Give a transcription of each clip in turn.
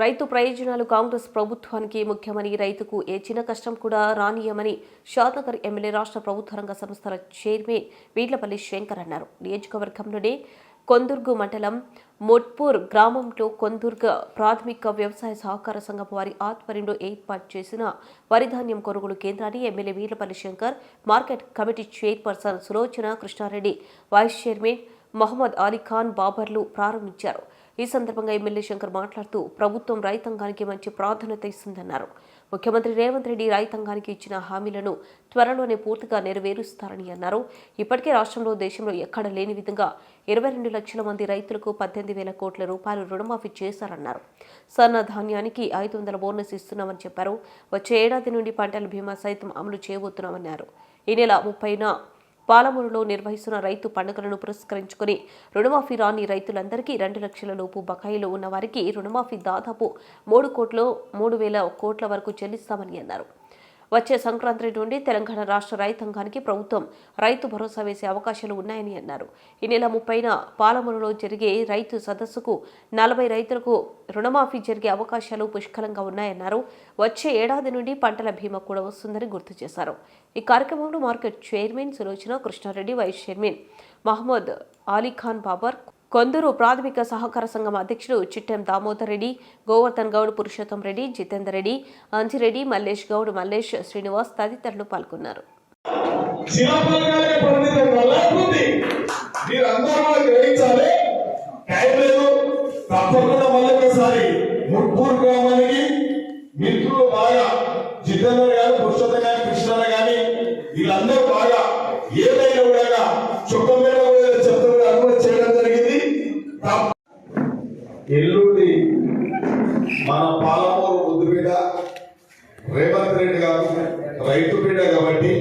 రైతు ప్రయోజనాలు కాంగ్రెస్ ప్రభుత్వానికి ముఖ్యమని రైతుకు ఏ చిన్న కష్టం కూడా రానియమని షాద్నగర్ ఎమ్మెల్యే రాష్ట్ర ప్రభుత్వ రంగ సంస్థల చైర్మన్ వీడ్లపల్లి శంకర్ అన్నారు. నియోజకవర్గంలోనే కొందుర్గు మండలం మొట్పూర్ గ్రామంలో కొందుర్గ ప్రాథమిక వ్యవసాయ సహకార సంఘం వారి ఆధ్వర్యంలో ఏర్పాటు చేసిన వరిధాన్యం కొనుగోలు కేంద్రాన్ని MLA Veerlapally Shankar market committee chairperson Sulochana Krishnareddy vice chairman Mohammed Alikhan బాబర్లు ప్రారంభించారు. ఈ సందర్భంగా ఎమ్మెల్యే శంకర్ మాట్లాడుతూ ప్రభుత్వం రైతాంగానికి మంచి ప్రాధాన్యత ఇస్తుందన్నారు. ముఖ్యమంత్రి రేవంత్ రెడ్డి రైతాంగానికి ఇచ్చిన హామీలను త్వరలోనే పూర్తిగా నెరవేరుస్తారని అన్నారు. ఇప్పటికే రాష్ట్రంలో దేశంలో ఎక్కడ లేని విధంగా ఇరవై రెండు లక్షల మంది రైతులకు పద్దెనిమిది వేల కోట్ల రూపాయలు రుణమాఫీ చేశారన్నారు. సన్న ధాన్యానికి ఐదు వందల బోనస్ ఇస్తున్నామని చెప్పారు. వచ్చే ఏడాది నుండి పంటల బీమా సైతం అమలు చేయబోతున్నామన్నారు. ఈ నెల ముప్పైన పాలమూరులో నిర్వహిస్తున్న రైతు పండుగలను పురస్కరించుకుని రుణమాఫీ రాని రైతులందరికీ రెండు లక్షల లోపు బకాయిలు ఉన్న వారికి రుణమాఫీ దాదాపు మూడు కోట్ల మూడు వేల కోట్ల వరకు చెల్లిస్తామని అన్నారు. వచ్చే సంక్రాంతి నుండి తెలంగాణ రాష్ట్ర రైతాంగానికి ప్రభుత్వం రైతు భరోసా వేసే అవకాశాలు ఉన్నాయని అన్నారు. ఈ నెల ముప్పైన పాలమూరులో జరిగే రైతు సదస్సుకు నలభై రైతులకు రుణమాఫీ జరిగే అవకాశాలు పుష్కలంగా ఉన్నాయన్నారు. వచ్చే ఏడాది నుండి పంటల బీమా కూడా వస్తుందని గుర్తు చేశారు. ఈ కార్యక్రమంలో market chairman Sulochana Krishnareddy vice chairman Mohammed Alikhan Babar కొందరు ప్రాథమిక సహకార సంఘం అధ్యక్షుడు చిట్టెం దామోదర్ రెడ్డి గోవర్ధన్ గౌడ్ పురుషోత్తం రెడ్డి జితేందర్ రెడ్డి అంజిరెడ్డి మల్లేష్ గౌడ్ మల్లేష్ శ్రీనివాస్ తదితరులు పాల్గొన్నారు. మిత్రులు బాగా జితేందర్ గారు పురుషోత్తం గారు కృష్ణ గాని వీళ్ళందరూ బాగా ఏదైనా కూడా చుక్క మీద కూడా చెప్తారు అది కూడా చేయడం జరిగింది తప్ప- ఎల్లుండి మన పాలమూరు ముద్దుబిడ్డ రేవంత్ రెడ్డి గారు రైతు బిడ్డ కాబట్టి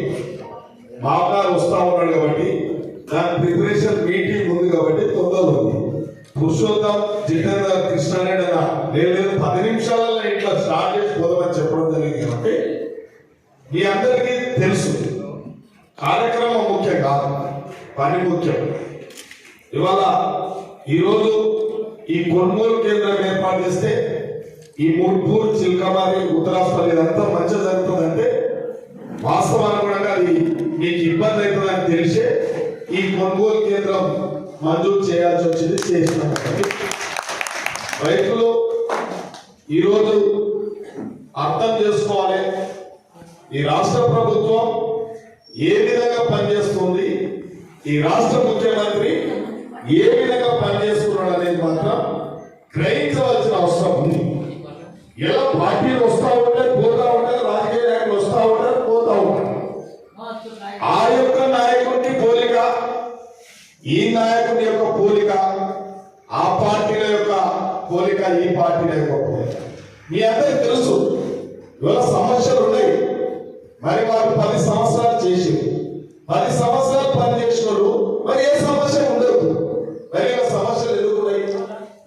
మామగారు వస్తా ఉన్నాడు కాబట్టి దాని ప్రిపరేషన్ మీటింగ్ ఉంది కాబట్టి తొందరలో ఉంది పురుషోత్తం జితేంద్ర కృష్ణారెడ్డి అన్న లేదు లేదు పది నిమిషాలలో ఇట్లా స్టార్ట్ చేసి పోదామని చెప్పడం జరిగింది కాబట్టి మీ అందరికీ తెలుసు కార్యక్రమం ముఖ్యం కాదు పని ముఖ్యం ఇవాళ ఈరోజు ఈ కొనుగోలు కేంద్రం ఏర్పాటు చేస్తే ఈ ముడ్పూర్ చిల్కమారి ఉత్తరాస్పల్లి ఇదంతా మంచిగా జరుగుతుందంటే వాస్తవానుగుణంగా అది మీకు ఇబ్బంది అవుతుందని తెలిసే ఈ కొనుగోలు కేంద్రం మంజూరు చేయాల్సి వచ్చింది చేసినాం రైతులు ఈరోజు అర్థం చేసుకోవాలి. ఈ రాష్ట్ర ప్రభుత్వం ఏ విధంగా పనిచేస్తుంది? ఈ రాష్ట్ర ముఖ్యమంత్రి ఏ విధంగా పనిచేస్తున్నాడు అనేది మాత్రం గ్రహించవలసిన అవసరం ఉంది. ఎలా పార్టీలు వస్తా ఉంటాయి పోతా ఉంటాయి రాజకీయ నాయకులు వస్తా ఉంటారు పోతా ఉంటారు ఆ యొక్క నాయకుడికి పోలిక ఈ నాయకుడు యొక్క పోలిక ఆ పార్టీల యొక్క కోరిక ఈ పార్టీల యొక్క మీ అందరికి తెలుసు ఇవాళ సమస్యలు ఉన్నాయి. మరి వారు పది సంవత్సరాలు చేసి పది సంవత్సరాలు పని మరి ఏ సమస్య ఉండదు. మరి ఇలా సమస్యలు ఎదుర్కొన్నాయి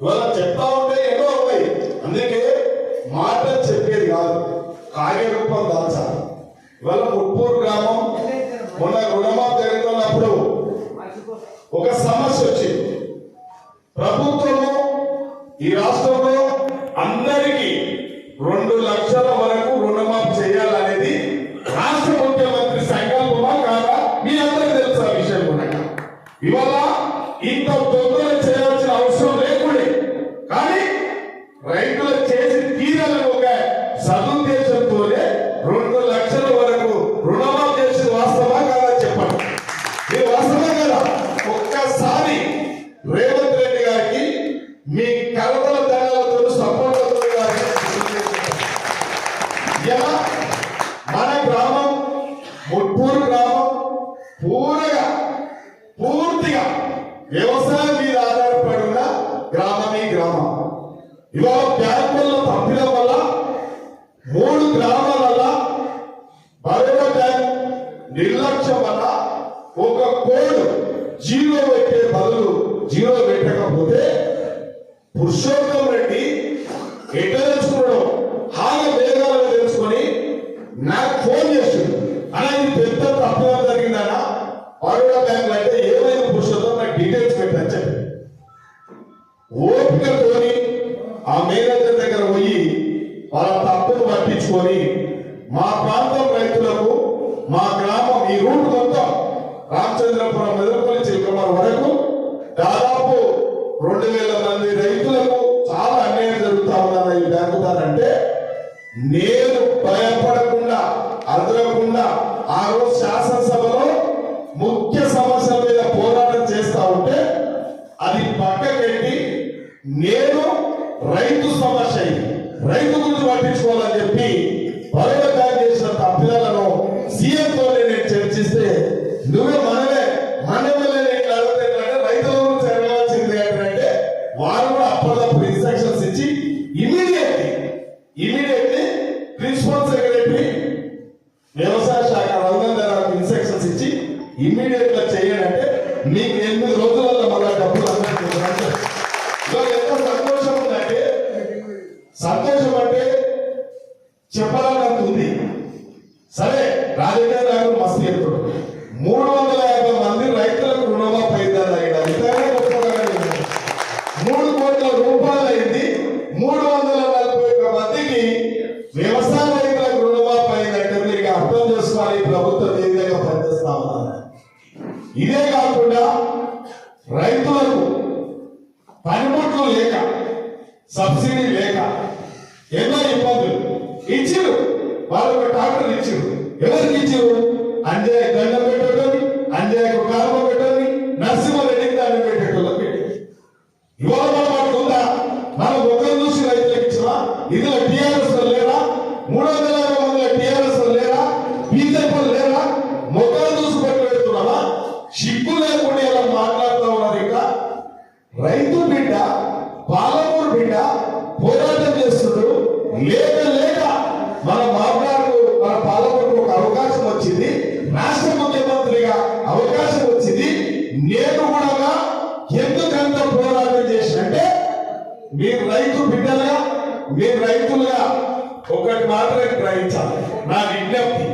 ఇవాళ చెప్తా ఉంటే ఎన్నో ఉన్నాయి. అందుకే మాటలు చెప్పేది కాదు కార్యరూపం దాల్చాలి. ఇవాళ ముప్పూరు గ్రామం మొన్న రుణమా జరుగుతున్నప్పుడు ఒక సమస్య వచ్చింది. ప్రభు ఈ రాష్ట్రం మూడు మీరు రైతు బిడ్డలుగా మీరు రైతులుగా ఒకటి మాత్రమే గ్రహించాలి. నా విజ్ఞప్తి.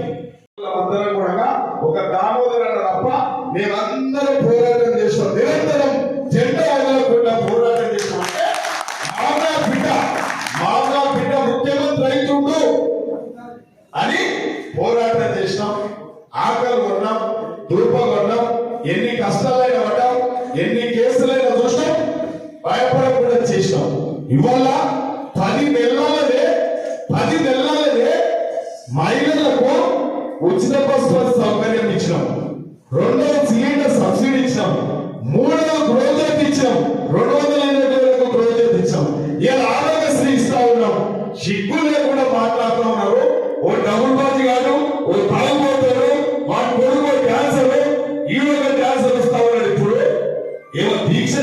అందరం కూడా ఒక దామోదర తప్ప మేమందరం పోరాటం చేస్తాం. నిరంతరం జెండా వదలకుండా పోరాటం చేస్తామంటే మామూలు బిడ్డ మామూలు బిడ్డ ముఖ్యమంత్రి రైతుండు అని పోరాటం చేసినాం ఇవాళ పది నెలలదే పది నెలలదే మహిళలకు ఉచిత బస్ బస్ సౌకర్యం ఇచ్చినాం. రెండవ సిలిండర్ సబ్సిడీ ఇచ్చినాం. మూడవ గ్రోజెట్ ఇచ్చాం రెండు వందల ఎనభై వేలకు గ్రోజెట్ ఇచ్చాం ఇలా ఆరోగ్యశ్రీ ఇస్తా ఉన్నాం. సిగ్గు లేకుండా మాట్లాడుతూ ఉన్నారు. ఓ డబుల్ బాజీ గారు ఓ తాగుబోతారు వాడు కొడుకు క్యాన్సర్ ఈరోజు క్యాన్సర్ వస్తా ఉన్నాడు ఇప్పుడు. ఏమో దీక్ష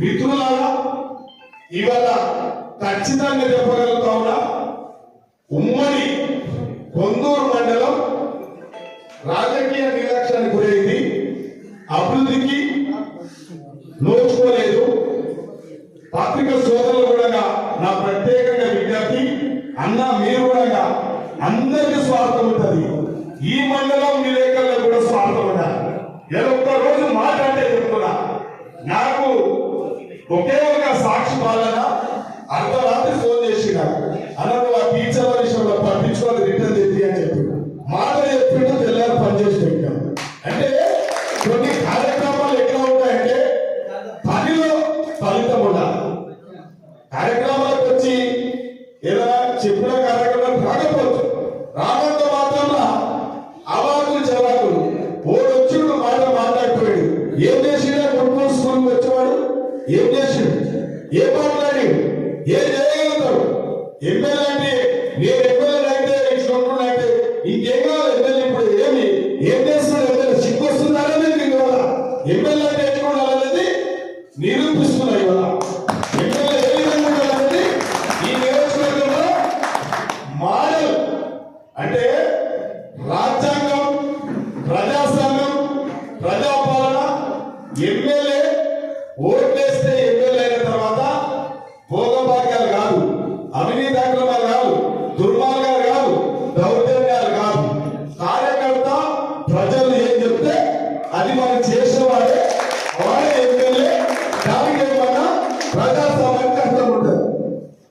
మిత్రులారా ఇవాళ ఖచ్చితంగా చెప్పగలుగుతా ఉన్నా ఉమ్మడి కొందూరు మండలం రాజకీయ నిర్లక్ష్యానికి గురైంది. అభివృద్ధికి నోచుకోలేదు. పత్రిక సోదరులు కూడా నా ప్రత్యేకంగా విజ్ఞప్తి అన్న మీరు కూడా అందరికీ స్వార్థం ఉంటుంది. ఈ మండలం విలేకరులకు కూడా స్వార్థం ఉండాలి నేను రోజు మాట్లాడే చెప్తున్నా. నాకు Qualquer lugar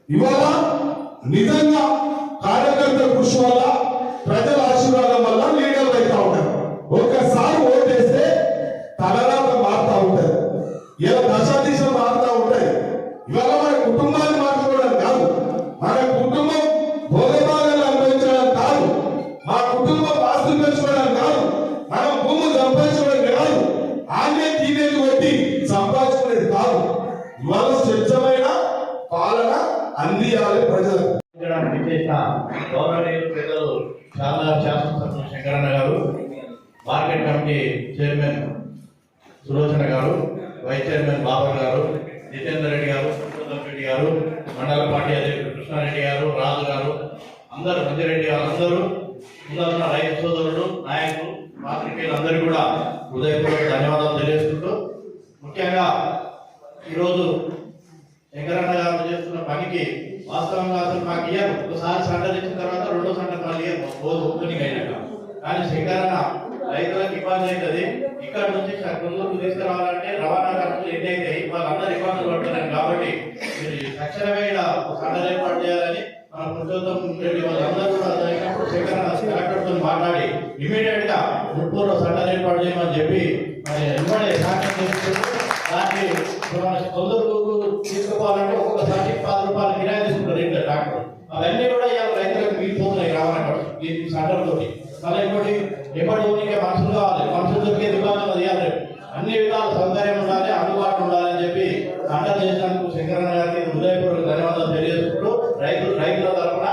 ఇవాళ నిజంగా హృదయపూర్వక ధన్యవాదాలు తెలియజేసుకుంటూ ముఖ్యంగా ఈరోజు వెంకరన్న గారు చేస్తున్న పనికి వాస్తవంగా అసలు మాకు ఇయ్యారు. ఒకసారి సంట తెచ్చిన తర్వాత రెండో సంట మళ్ళీ ఇయ్యరు. ఓపెనింగ్ అయినాక కానీ శంకరన్న రైతులకు ఇబ్బంది అవుతుంది. ఇక్కడ నుంచి ముందుకు తీసుకురావాలంటే రవాణా ఖర్చులు ఎన్ని అవుతాయి వాళ్ళందరూ ఇబ్బందులు పడుతున్నారు కాబట్టి మీరు తక్షణమే ఈడ ఒక సంటలు ఏర్పాటు చేయాలని ఆ పురుషోత్తం రెడ్డి వాళ్ళందరూ కూడా జరిగినప్పుడు శంకరన్న కలెక్టర్తో మాట్లాడి ఇమీడియట్గా ముప్పూరు సంటలు ఏర్పాటు చేయమని చెప్పి మరి వెంబడే సాక్ష్యం చేసుకుంటూ దాన్ని ఇప్పుడు మన ఒక్కొక్కసారి పది రూపాయలు కిరాయి తీసుకుంటారు ఏంటి ట్రాక్టర్. అవన్నీ కూడా ఇవాళ రైతులకు మిగిలిపోతున్నాయి రావాలంటే ఈ సెంటర్ తోటి మళ్ళీ ఇంకోటి ఎప్పటి ఊరికే మనుషులు కావాలి? మనుషులు దొరికే దుకాణం అది ఇవ్వాలి. అన్ని విధాల సౌకర్యం ఉండాలి అందుబాటు ఉండాలని చెప్పి సంటర్ చేసినందుకు శంకరన్న గారికి హృదయపూర్వక ధన్యవాదాలు తెలియజేసుకుంటూ రైతులు రైతుల తరఫున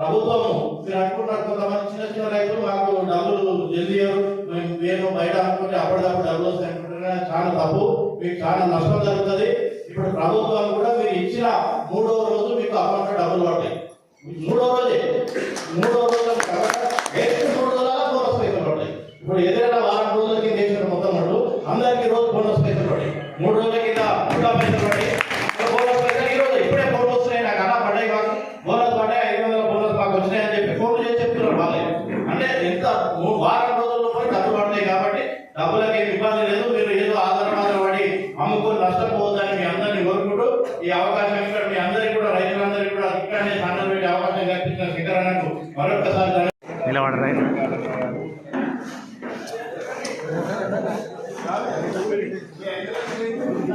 ప్రభుత్వము మీరు అనుకుంటారు కొంతమంది చిన్న చిన్న రైతులు మాకు డబ్బులు జల్దీ మేము మేము బయట అనుకుంటే అప్పటికప్పుడు డబ్బులు వస్తాయి చాలా తప్పు. మీకు చాలా నష్టం జరుగుతుంది. ఇప్పుడు ప్రభుత్వం కూడా మీరు ఇచ్చిన మూడో రోజు మీకు అకౌంట్ డబ్బులు పడతాయి. మూడో రోజే. మూడో రోజు నెక్స్ట్ మూడు రోజుల ఇప్పుడు ఏదైనా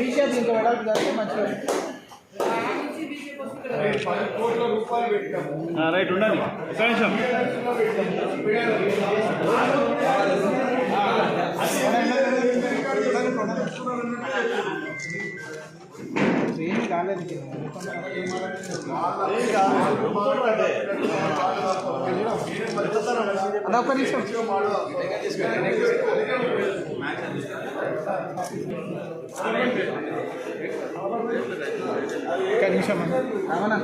డీషేప్ ఇంకా వెడల్పు జరిగితే మంచిగా రైట్ ఉండండి. ఒక నిమిషం. ఏమీ కాలేదు అదొక నిమిషం. ఒక్క నిమిషం అవునా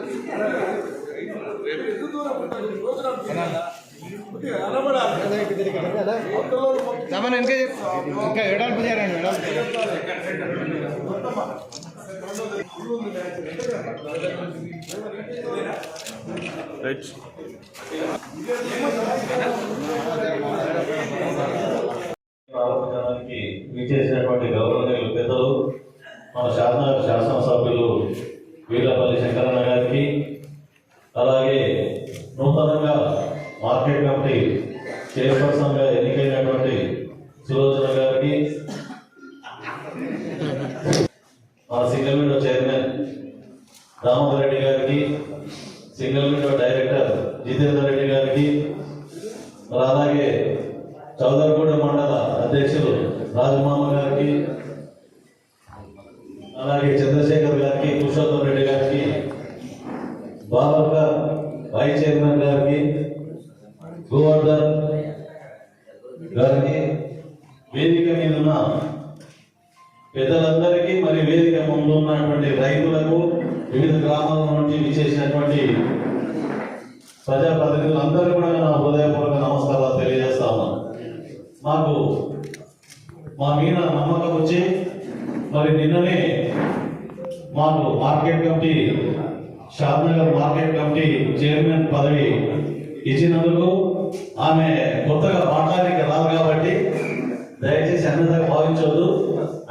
రమణ ఇంకా చెప్పు. ఇంకా ఎడాల్పు చేయండి ఎడాల్పు రైట్ ప్రారంభించడానికి విచ్చేసినటువంటి గౌరవనీయులు పెద్దలు మన శాసన శాసనసభ్యులు వీర్లపల్లి శంకరన్న గారికి అలాగే నూతనంగా మార్కెట్ కమిటీ చైర్పర్సన్గా ఎన్నికైనటువంటి సులోచన గారికి మన single window chairman Damodar Reddy గారికి single window director Jitender Reddy గారికి మరి అలాగే చౌదరిగూడ మండల అధ్యక్షులు రాజమామ గారికి అలాగే చంద్రశేఖర్ గారికి పురుషోత్తం రెడ్డి గారికి బాబర్కర్ వైస్ చైర్మన్ గారికి గోవర్ధన్ గారికి వేదిక మీద ఉన్న పెద్దలందరికీ మరి వేదిక ముందు ఉన్నటువంటి రైతులకు వివిధ గ్రామాల నుండి విచ్చేసినటువంటి ప్రజాప్రతినిధులందరూ కూడా నా హృదయపూర్వక నమస్కారాలు తెలియజేస్తా ఉన్నాను మాకు మా మీద నమ్మకం వచ్చి మరి నిన్ననే మాకు market committee Shadnagar market committee chairman పదవి ఇచ్చినందుకు ఆమె కొత్తగా మాట్లాడడానికి రాదు కాబట్టి దయచేసి అన్నదాకా భావించవద్దు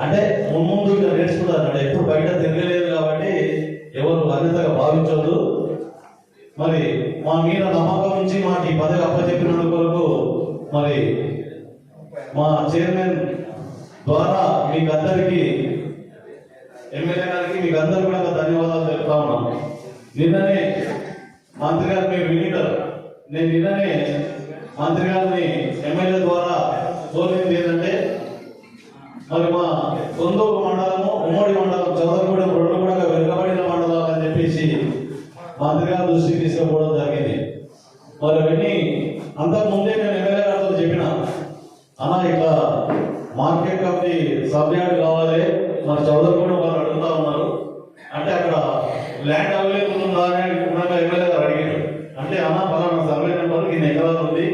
అంటే ముందు ఇంకా నేర్చుకుంటారు. అంటే ఎప్పుడు బయట తిరగలేదు కాబట్టి ఎవరు అన్నదాకా భావించవద్దు మరి మా మీద నమ్మకం నుంచి మాకు ఈ పదవి అప్పచెప్పినందుకు కొరకు మరి మా చైర్మన్ ద్వారా మీకు అందరికీ ఎమ్మెల్యే గారికి మీకు అందరూ కూడా ధన్యవాదాలు చెప్తా ఉన్నాం. నిన్ననే మంత్రి గారు మీరు వినిటారు నేను నిన్ననే మంత్రి గారిని ఎమ్మెల్యే ద్వారా కోరింది ఏంటంటే మరి మా కొందూరు మండలము ఉమ్మడి మండలం చంద్రగూడెం రెండు కూడా వెనుకబడిన మండలాలు అని చెప్పేసి మంత్రి గారి దృష్టికి తీసుకోవడం జరిగింది. మరి అవన్నీ అంతకుముందే నేను ఎమ్మెల్యే గారితో చెప్పిన. అన్న ఇట్లా మార్కెట్ కమిటీ సభ్యాడు కావాలి మరి చౌదరిగూడెం వాళ్ళు అడుగుతా ఉన్నారు అంటే అక్కడ ల్యాండ్ అవైలబుల్ ఉందా అని కూడా ఎమ్మెల్యే గారు అడిగారు అంటే అన్న పలానా సర్వే నెంబర్ ఇన్ని ఎకరాలు ఉంది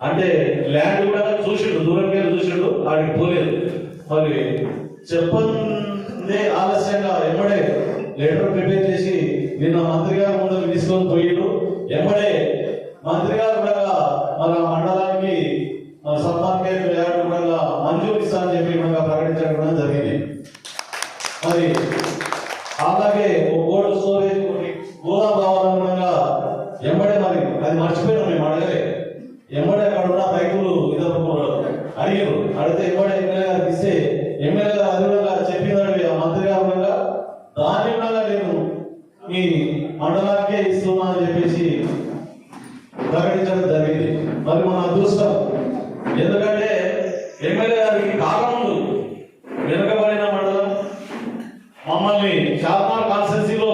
అంటే ల్యాండ్ కూడా చూసిండు దూరం వెళ్ళి చూసిండు ఆడికి పోలేదు మరి చెప్పందే ఆలస్యంగా ఎమ్మడే లెటర్ ప్రిపేర్ చేసి నిన్న మంత్రి గారు ముందుకు తీసుకొని పోయిండు ఎమ్మడే మంత్రి గారు కూడా మన మండలానికి మన సబ్ మార్కెట్ ల్యాండ్ కూడా మంజూరు ఇస్తా అని చెప్పి కూడా ప్రకటించడం కూడా జరిగింది మరి అలాగే ఒక కోల్డ్ స్టోరేజ్ ఒకటి గోదాం కావాలనుకున్నా ఎంబడే మరి అది మర్చిపోయినాం మేము అడగలే ఎంబడే అక్కడ ఉన్న రైతులు ఇద్దరు అడిగారు అడిగితే ఎంబడే ఎమ్మెల్యే గారికి ఇస్తే ఎమ్మెల్యే గారు అది కూడా చెప్పినాడు ఆ మంత్రి గారు కూడా దాన్ని కూడా నేను మీ మండలానికే ఇస్తున్నా అని చెప్పేసి ప్రకటించడం జరిగింది. మరి మన అదృష్టం. ఎందుకంటే ఎమ్మెల్యే గారికి కారణం వెనుకబడిన మండలం మమ్మల్ని షార్మార్ కాన్స్టెన్సీలో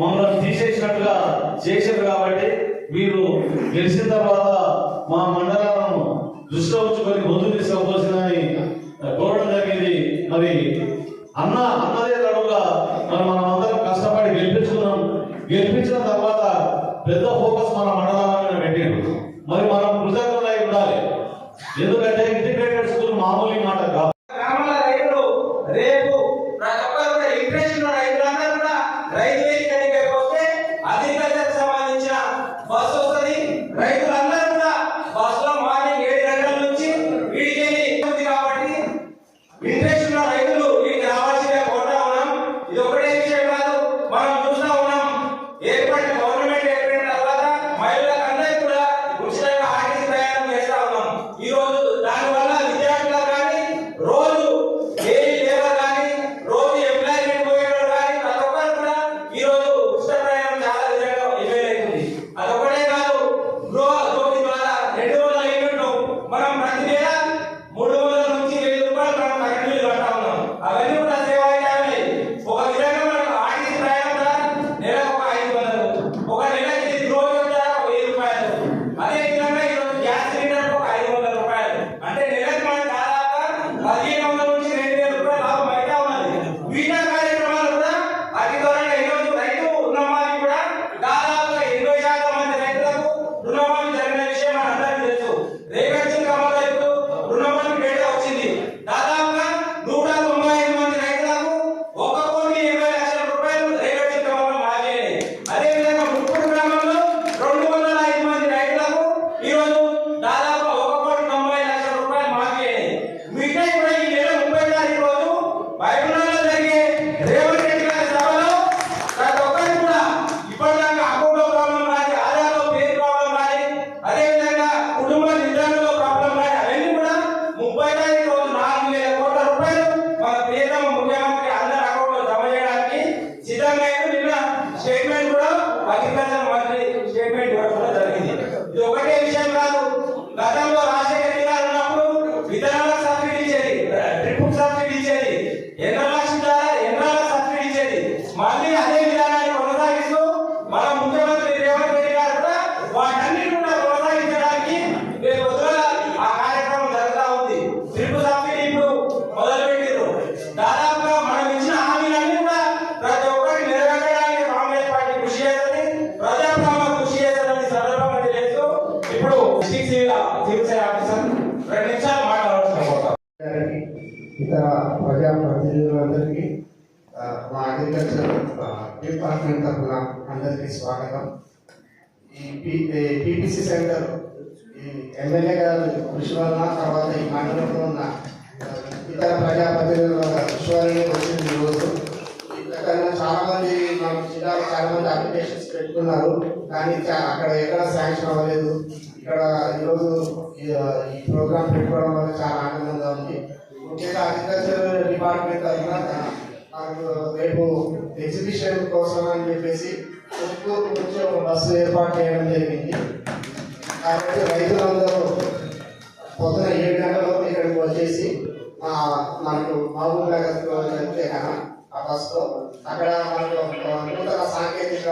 మమ్మల్ని తీసేసినట్టుగా చేశారు కాబట్టి మీరు గెలిచిన తర్వాత డిపార్ట్మెంట్ అందరికీ స్వాగతం. ఈ పిపిసి సెంటర్ ఈ ఎమ్మెల్యే గారు కృషి వలన తర్వాత ఈ మండలంలో ఉన్న ఇతర ప్రజాప్రతినిధుల కృషి వలన వచ్చింది ఈరోజు. ఇక్కడ చాలా మంది మన జిల్లాలో చాలా మంది అప్లికేషన్స్ పెట్టుకున్నారు. కానీ అక్కడ ఎక్కడ శాంక్షన్ అవ్వలేదు. ఇక్కడ ఈరోజు ఈ- ఈ ప్రోగ్రామ్ పెట్టుకోవడం వల్ల చాలా ఆనందంగా ఉంది. ముఖ్యంగా అగ్రికల్చర్ డిపార్ట్మెంట్ తరఫున రేపు ఎగ్జిబిషన్ కోసం అని చెప్పేసి చిత్తూరు నుంచి ఒక బస్సు ఏర్పాటు చేయడం జరిగింది. కాబట్టి రైతులందరూ పొద్దున ఏడు గంటలకు ఇక్కడికి వచ్చేసి ఆ, మనకు మహబూబ్ నగర్లో వెళ్తే కనుక ఆ బస్సులో అక్కడ మనకు నూతన సాంకేతిక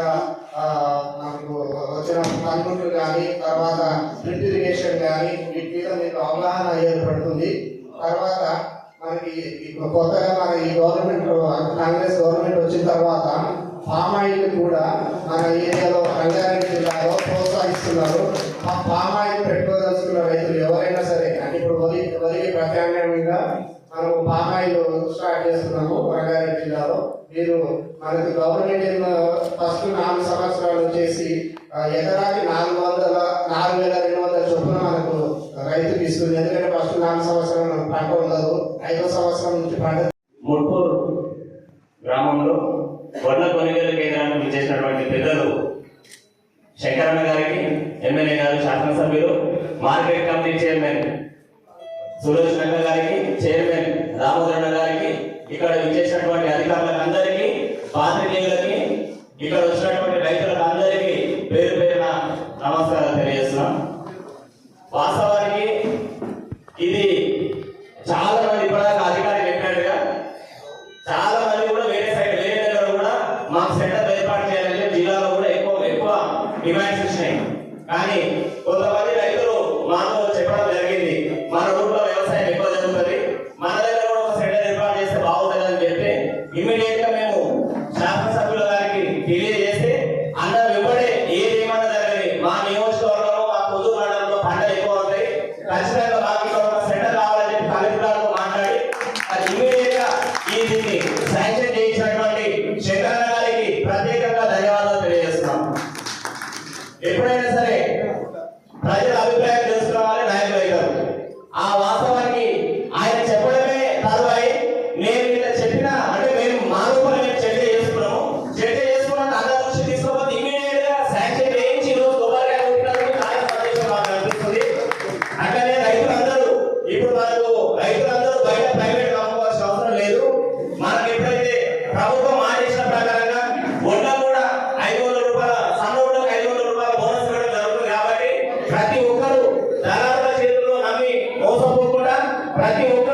మనకు వచ్చిన పనులు కానీ తర్వాత డ్రిప్ ఇరిగేషన్ కానీ వీటి మీద మీకు అవగాహన ఏర్పడుతుంది. తర్వాత మనకి ఇప్పుడు కొత్తగా మన ఈ గవర్నమెంట్ కాంగ్రెస్ గవర్నమెంట్ వచ్చిన తర్వాత పామ్ ఆయిల్ కూడా మన ఏరియాలో రంగారెడ్డి జిల్లాలో ప్రోత్సహిస్తున్నారు. ఆ పామ్ ఆయిల్ పెట్టుకోదలుచుకున్న రైతులు ఎవరైనా సరే అంటే ఇప్పుడు వరి వరికి ప్రత్యామ్నాయంగా మనము పామ్ ఆయిల్ స్టార్ట్ చేస్తున్నాము రంగారెడ్డి జిల్లాలో. మీరు మనకి గవర్నమెంట్ ఫస్ట్ నాలుగు సంవత్సరాలు చేసి ఎకరానికి ఎకరాకి నాలుగు వందల నాలుగు వేల రెండు వందల చొప్పున మనకు రైతు తీసుకుంది. ఎందుకంటే ఫస్ట్ నాలుగు సంవత్సరాలు పంట ఉండదు. ఐదో సంవత్సరం నుంచి పంట ముట్పూర్ గ్రామంలో వడ్ల కొనుగోలు కేంద్రానికి విచ్చేసినటువంటి పెద్దలు శంకరన్న గారికి ఎమ్మెల్యే గారు శాసనసభ్యులు మార్కెట్ కమిటీ చైర్మన్ సురేష్ రంగ గారికి చైర్మన్ రామోదరణ గారికి ఇక్కడ విచ్చేసినటువంటి అధికారులకు అందరికీ పాత్రికేయులకి ఇక్కడ వచ్చినటువంటి రైతులకు అందరికీ వాస్తవానికి ఇది చాలా మంది ఇప్పటిదాకా అధికారి చెప్పినట్టుగా చాలా మంది కూడా వేరే సైడ్ వేరే దగ్గర కూడా మాకు సెంటర్ ఏర్పాటు చేయాలంటే జిల్లాలో కూడా ఎక్కువ ఎక్కువ డిమాండ్స్ వచ్చినాయి. కానీ కొంతమంది రైతులు మాకు చెప్పడం జరిగింది మన ఊర్లో వ్యవసాయం ఎక్కువ జరుగుతుంది మన దగ్గర కూడా ఒక సెంటర్ ఏర్పాటు చేస్తే బాగుంటుంది అని చెప్పి ఇమీడియట్గా మేము శాసనసభ్యుల గారికి తెలియజేస్తే ಪ್ರತಿಯೊಬ್ಬ